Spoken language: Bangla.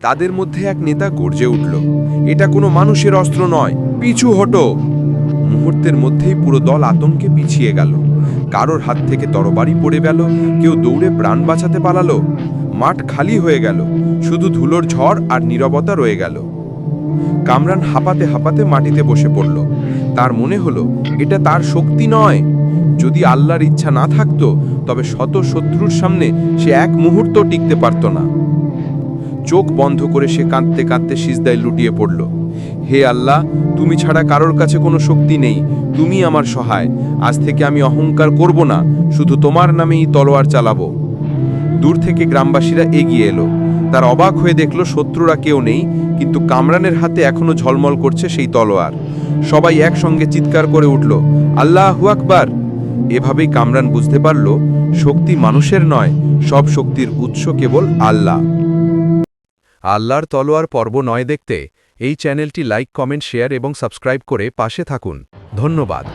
তাদের মধ্যে এক নেতা গর্জে উঠল, এটা কোনো মানুষের অস্ত্র নয়, পিছু হটো! মুহূর্তের মধ্যেই পুরো দল আতঙ্কে পিছিয়ে গেল। কারোর হাত থেকে তরবারি পড়ে গেল, কেউ দৌড়ে প্রাণ বাঁচাতে পালালো। মাঠ খালি হয়ে গেল, শুধু ধুলোর ঝড় আর নীরবতা রয়ে গেল। কামরান হাঁপাতে হাঁপাতে মাটিতে বসে পড়ল। তার মনে হলো, এটা তার শক্তি নয়। যদি আল্লাহর ইচ্ছা না থাকতো, তবে শত শত্রুর সামনে সে এক মুহূর্ত টিকতে পারত না। চোখ বন্ধ করে সে কাঁদতে কাঁদতে সিজদায় লুটিয়ে পড়ল। হে আল্লাহ, তুমি ছাড়া কারোর কাছে কোনো শক্তি নেই, তুমি আমার সহায়। আজ থেকে আমি অহংকার করব না, শুধু তোমার নামেই তলোয়ার চালাবো। দূর থেকে গ্রামবাসীরা এগিয়ে এলো। তার অবাক হয়ে দেখল শত্রুরা কেউ নেই, কিন্তু কামরানের হাতে এখনও ঝলমল করছে সেই তলোয়ার। সবাই একসঙ্গে চিৎকার করে উঠল, আল্লাহু আকবার! এভাবেই কামরান বুঝতে পারল, শক্তি মানুষের নয়, সব শক্তির উৎস কেবল আল্লাহ। আল্লাহর তলোয়ার পর্ব নয় দেখতে এই চ্যানেলটি লাইক, কমেন্ট, শেয়ার এবং সাবস্ক্রাইব করে পাশে থাকুন। ধন্যবাদ।